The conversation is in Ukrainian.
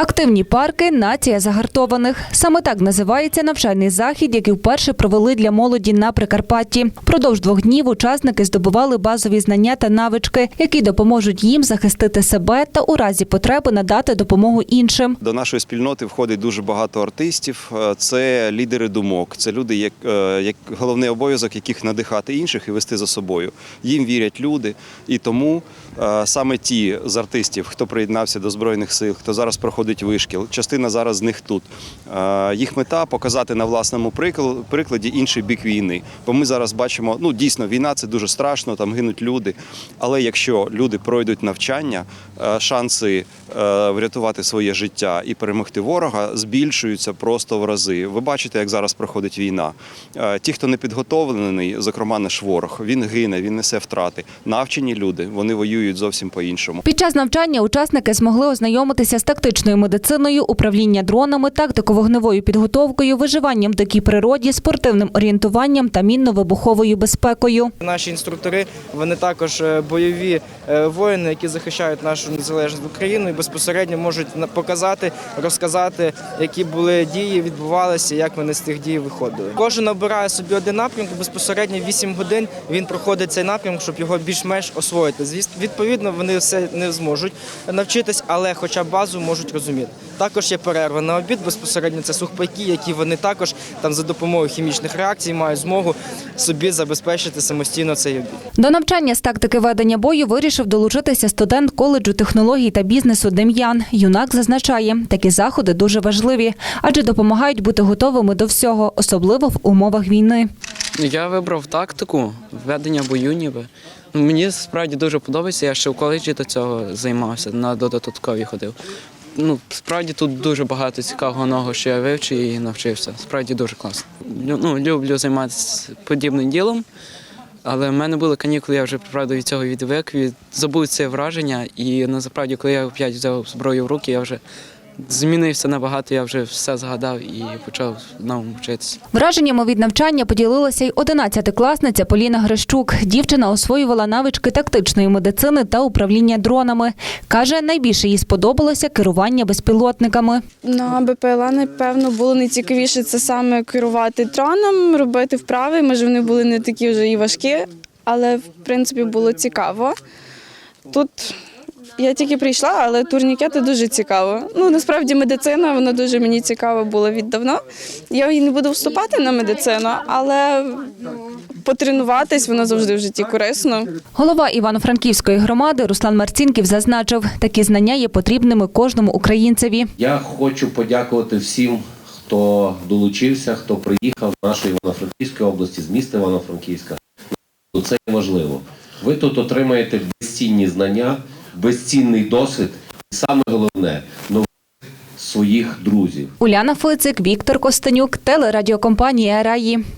Активні парки нація загартованих. Саме так називається навчальний захід, який вперше провели для молоді на Прикарпатті. Продовж двох днів учасники здобували базові знання та навички, які допоможуть їм захистити себе та у разі потреби надати допомогу іншим. До нашої спільноти входить дуже багато артистів. Е, Це лідери думок, це люди, як, е, як головний обов'язок, яких надихати інших і вести за собою. Їм вірять люди, і тому е, саме ті з артистів, хто приєднався до збройних сил, хто зараз проходить вишкіл, частина зараз з них тут. Е, Їх мета показати на власному прикл- прикладі інший бік війни. Бо ми зараз бачимо, ну дійсно, війна це дуже страшно, там гинуть люди. Але якщо люди пройдуть навчання, е, шанси е, врятувати своє життя і перемогти ворога збільшуються просто в рази. Ви бачите, як зараз проходить війна. Ті, хто не підготовлений, зокрема наш ворог, він гине, він несе втрати. Навчені люди вони воюють зовсім по-іншому. Під час навчання учасники змогли ознайомитися з тактичною медициною, управління дронами, тактико-вогневою підготовкою, виживанням в дикій природі, спортивним орієнтуванням та мінно-вибуховою безпекою. Наші інструктори вони також е, бойові е, воїни, які захищають нашу незалежність Україну і безпосередньо можуть показати, розказати, які були дії, відбувалися, як вони з тих дій виходили. Кожен обирає собі один напрямок. Безпосередньо 8 годин він проходить цей напрямок, щоб його більш-менш освоїти. Звісно, відповідно, вони все не зможуть навчитись, але хоча базу можуть розуміти. Також є перерва на обід. Безпосередньо це сухпайки, які вони також там за допомогою хімічних реакцій мають змогу собі забезпечити самостійно цей обід. До навчання з тактики ведення бою вирішив долучитися студент коледжу технологій та бізнесу Дем'ян. Юнак зазначає, такі заходи дуже важливі, адже допомагають бути готовими до всього, особливо в умовах війни. Я вибрав тактику ведення бою ніби. Ну, Мені справді дуже подобається. Я ще в коледжі до цього займався, на додаткові ходив. Ну, справді тут дуже багато цікавого нового, що я вивчив і навчився. Справді дуже класно. Ну, люблю займатися подібним ділом, але в мене були канікули, я вже правда від цього відвик, від забув це враження. І насправді, коли я опять взяв зброю в руки, я вже змінився набагато, я вже все згадав і почав знову вчитися. Враженнями від навчання поділилася й 11-класниця Поліна Грищук. Дівчина освоювала навички тактичної медицини та управління дронами. Каже, найбільше їй сподобалося керування безпілотниками. На БПЛА, напевно, було найцікавіше це саме керувати дроном, робити вправи. Може, вони були не такі вже і важкі, але в принципі було цікаво. Тут я тільки прийшла, але турнікети дуже цікаво. Ну, насправді медицина, вона дуже мені цікава була віддавно. Я і не буду вступати на медицину, але потренуватись воно завжди в житті корисно. Голова Івано-Франківської громади Руслан Марцінків зазначив, такі знання є потрібними кожному українцеві. Я хочу подякувати всім, хто долучився, хто приїхав з нашої Івано-Франківської області, з міста Івано-Франківська. Це важливо. Ви тут отримаєте безцінні знання, безцінний досвід, і саме головне нових своїх друзів. Уляна Фицик, Віктор Костенюк, телерадіокомпанія Раї.